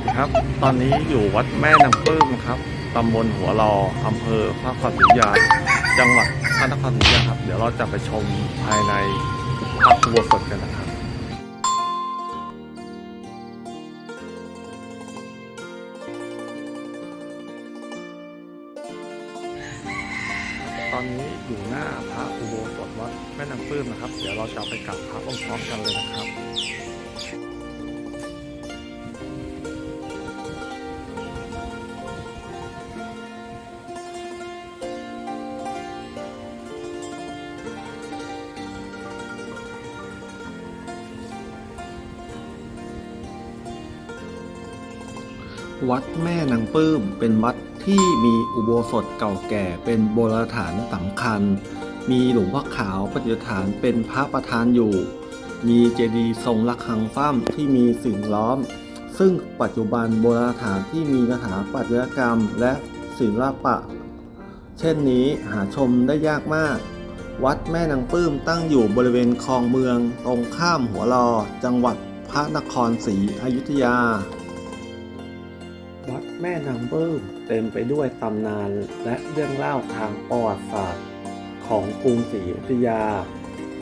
วัสดีครับ ตอนนี้อยู่วัดแม่นางปลื้มครับ ตำบลหัวรออำเภอพระนครศรีอยุธยา จังหวัดพระนครศรีอยุธยาครับ เดี๋ยวเราจะไปชมภายในพระอุโบสถกันนะครับตอนนี้อยู่หน้าพระอุโบสถวัดแม่นางปลื้มนะครับ เดี๋ยวเราจะไปกราบพระพร้อมๆกันเลยนะครับ วัดแม่นางปลื้ม เป็นวัดที่มีอุโบสถเก่าแก่เป็นโบราณสถานสำคัญ มีหลวงพ่อขาวประดิฐานเป็นพระประธานอยู่ มีเจดีย์ทรงระฆังฟ้ำที่มีสิ่งล้อม ซึ่งปัจจุบันโบราณสถานที่มีสถาปัตยกรรมและศิลปะ เช่นนี้หาชมได้ยากมาก วัดแม่นางปลื้มตั้งอยู่บริเวณคลองเมือง ตรงข้ามหัวรอจังหวัดพระนครศรีอยุธยา แม่นางปลื้มเต็มไปด้วยตำนานและเรื่องเล่าทางประวัติศาสตร์ ของกรุงศรีอยุธยา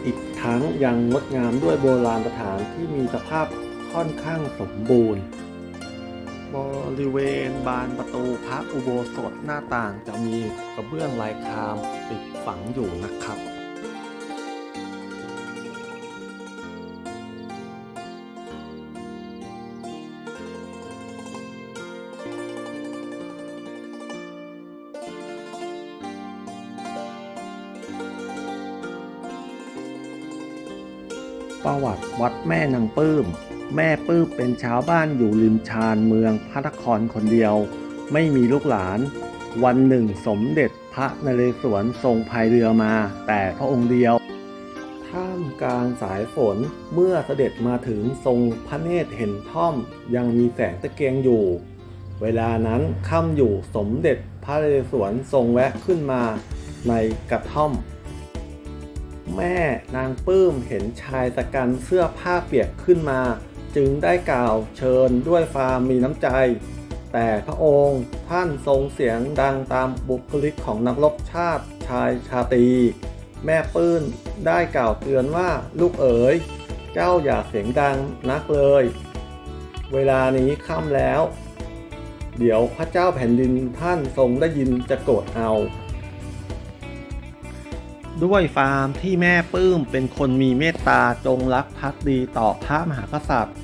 อีกทั้งยังงดงามด้วยโบราณสถานที่มีสภาพค่อนข้างสมบูรณ์ บริเวณบานประตูพระอุโบสถหน้าต่างจะมีกระเบื้องลายครามติดฝังอยู่นะครับ ประวัติวัดแม่นางปลื้ม แม่ปลื้มเป็นชาวบ้านอยู่ริมชานเมืองพระนครคนเดียว ไม่มีลูกหลาน วันหนึ่งสมเด็จพระนเรศวรทรงพายเรือมา แต่พระองค์เดียว ท่ามกลางสายฝนเมื่อเสด็จมาถึงทรงพระเนตรเห็นถ้อม ยังมีแสงตะเกียงอยู่ เวลานั้นค่ำอยู่สมเด็จพระนเรศวรทรงแวะขึ้นมาในกระท่อม แม่นางปลื้มเห็นชายตะกันเสื้อผ้าเปียกขึ้นมา จึงได้กล่าวเชิญด้วยความมีน้ำใจ แต่พระองค์ท่านทรงเสียงดังตามบุคลิกของนักรบชาติชายชาตรีแม่ปื้นได้กล่าวเตือนว่าลูกเอ๋ย เจ้าอย่าเสียงดังนักเลย เวลานี้ค่ำแล้ว เดี๋ยวพระเจ้าแผ่นดินท่านทรงได้ยินจะโกรธเอา ด้วยฟาร์มที่แม่ปื้มเป็นคนมีเมตตาจงรักภักดีต่อพระมหากษัตริย์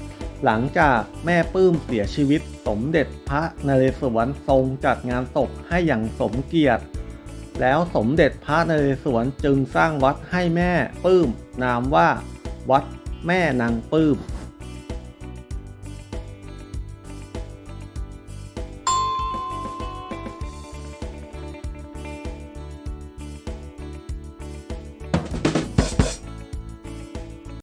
หลังจากแม่ปื้มเสียชีวิตสมเด็จพระนเรศวรทรงจัดงานศพให้อย่างสมเกียรติ แล้วสมเด็จพระนเรศวรจึงสร้างวัดให้แม่ปื้ม นามว่า วัดแม่นางปื้ม